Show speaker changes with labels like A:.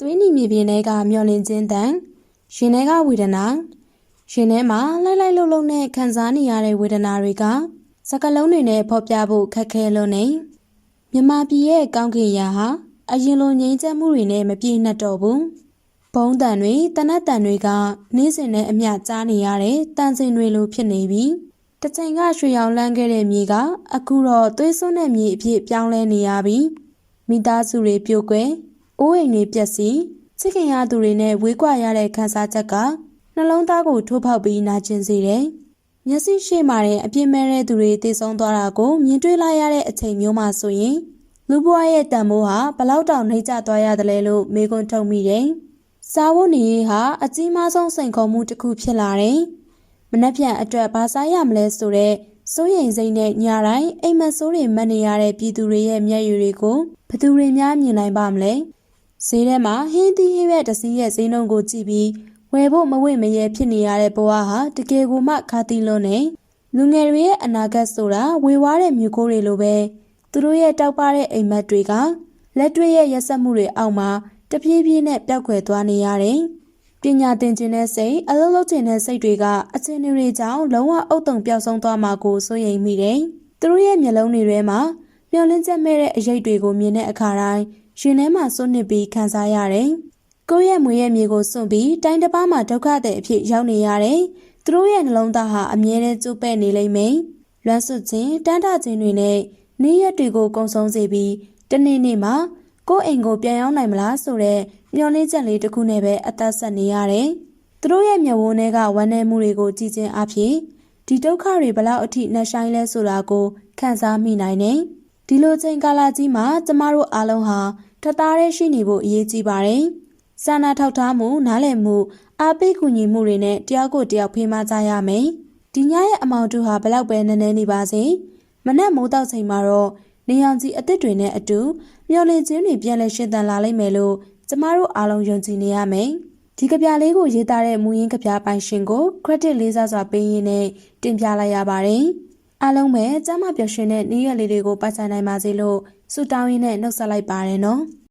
A: သွေးနီမြေပြင်တွေကမျောလင့်ခြင်းတန်ရင်ထဲကဝေဒနာရင်ထဲမှာလှိုက်လိုက်လှုပ်လှုပ်နဲ့ခံစားနေရတဲ့ဝေဒနာတွေကစကလုံးတွေနဲ့ဖော်ပြဖို့ခက်ခဲလို့နေမြမပြည်ရဲ့ကောင်းကင်ရာဟာအရင်လိုငြိမ်းချမ်းမှုတွေနဲ့မပြည့်နှက်တော့ဘူးဘုံတန်တွေတနတ်တန်တွေကနေ့စဉ်နဲ့အမျှကြားနေရတဲ့တန်စင်တွေလိုဖြစ်နေပြီတစ်ချိန်ကရွှေရောင်လန်းခဲ့တဲ့မြေကအခုတော့သွေးစွန်းတဲ့မြေအဖြစ်ပြောင်းလဲနေရပြီမိသားစုတွေပြိုကွဲ အိုးအိမ်တွေပျက်စီးချစ်ခင်ရသူတွေနဲ့ဝေးကွာရတဲ့ခံစားချက်ကနှလုံးသားကိုထိုးဖောက်ပြီးနာကျင်စေတယ်မျက်စိရှိမှတဲ့အပြစ်မဲ့တဲ့သူတွေတည်ဆုံသွားတာကိုမြင်တွေ့လာရတဲ့အချိန်မျိုးမှဆိုရင်လူဘွားရဲ့တန်မိုးဟာဘလောက်တောင်နှိမ့်ကျသွားရတယ်လဲလို့မေကွန်းထုတ်မိတယ်။စားဝတ်နေရေးဟာအကြီးမားဆုံးစိန်ခေါ်မှုတစ်ခုဖြစ်လာတယ်။မနှက်ဖြန်အတွက်ဘာစားရမလဲဆိုတော့စိုးရိမ်စိတ်နဲ့ညတိုင်းအိမ်မက်ဆိုးတွေမက်နေရတဲ့ပြည်သူတွေရဲ့မျက်ရည်တွေကိုဘသူတွေများမြင်နိုင်ပါမလဲ။ ဈေးထဲမှာဟင်းသီးဟင်းရွက်တစ်စီးရဲ့ဈေးနှုန်းကိုကြည့်ပြီးဝယ်ဖို့မဝင့်မရဲဖြစ်နေရတဲ့ဘဝဟာတကယ်ကိုမှခါသီးလို့နေလူငယ်တွေရဲ့အနာဂတ်ဆိုတာဝေဝါးတဲ့မြို့ကိုတွေလိုပဲသူတို့ရဲ့တောက်ပတဲ့အိမ်မက်တွေကလက်တွေ့ရဲ့ရက်ဆက်မှုတွေအောက်မှာတပြေးပြေးနဲ့ပျောက်ကွယ်သွားနေရတယ်။ပညာသင်ခြင်းတဲ့စိတ်အလုံးလုံးခြင်းတဲ့စိတ်တွေကအခြေအနေတွေကြောင့်လုံးဝအုတ်တုံပျောက်ဆုံးသွားမှာကိုစိုးရိမ်မိတယ်။သူတို့ရဲ့မျက်လုံးတွေထဲမှာမျောလင်းချက်မဲ့တဲ့အရေးတွေကိုမြင်တဲ့အခါတိုင်း ရင်ထဲမှာစွန့်နစ်ပြီးခံစားရတယ်။ကိုယ့်ရဲ့မွေရဲ့မြေကိုစွန့်ပြီးတိုင်းတစ်ပါးမှာဒုက္ခတဲ့အဖြစ်ရောက်နေရတယ်။သူတို့ရဲ့နှလုံးသားဟာအမြဲတမ်းကျုပ်ပဲ့နေလိမ့်မယ်။လွမ်းဆွခြင်းတန်းတခြင်းတွေနဲ့နေ့ရက်တွေကိုကုံဆုံးစေပြီးတနေ့နေ့မှာကိုယ့်အိမ်ကိုပြန်ရောက်နိုင်မလားဆိုတဲ့မျှော်လင့်ချက်လေးတစ်ခုနဲ့ပဲအသက်ဆက်နေရတယ်။သူတို့ရဲ့မျက်ဝန်းထဲကဝမ်းနည်းမှုတွေကိုကြည်ချင်းအဖြစ်ဒီဒုက္ခတွေဘလောက်အထိနှဆိုင်လဲဆိုတာကိုခံစားမိနိုင်တယ်။ဒီလိုချိန်ကာလကြီးမှာကျမတို့အားလုံးဟာ ထသားရဲရှိနေဖို့အရေးကြီးပါတယ်။စာနာထောက်ထားမှုနားလည်မှုအားပေးကူညီမှုတွေနဲ့တယောက်ကိုတယောက်ဖေးမကြရမယ်။ဒီညရဲ့အမောင်တူဟာဘလောက်ပဲနည်းနည်းနေပါစေ။မနက်မိုးတောက်ချိန်မှာတော့နေအောင်ကြီးအစ်စ်တွေနဲ့အတူမျော်လင့်ခြင်းတွေပြန်လည်ရှင်သန်လာလိမ့်မယ်လို့ကျမတို့အားလုံးယုံကြည်နေရမယ်။ဒီကပြလေးကိုရေးသားတဲ့မူရင်းကပြပိုင်ရှင်ကို credit လေးစားစွာပေးရင်းနဲ့တင်ပြလိုက်ရပါတယ်။ အားလုံးပဲကျမပျော်ရွှင်တဲ့နေ့ရက်လေးတွေကိုပတ်ချနိုင်ပါစေလို့ဆုတောင်းရင်းနဲ့နှုတ်ဆက်လိုက်ပါတယ်နော်။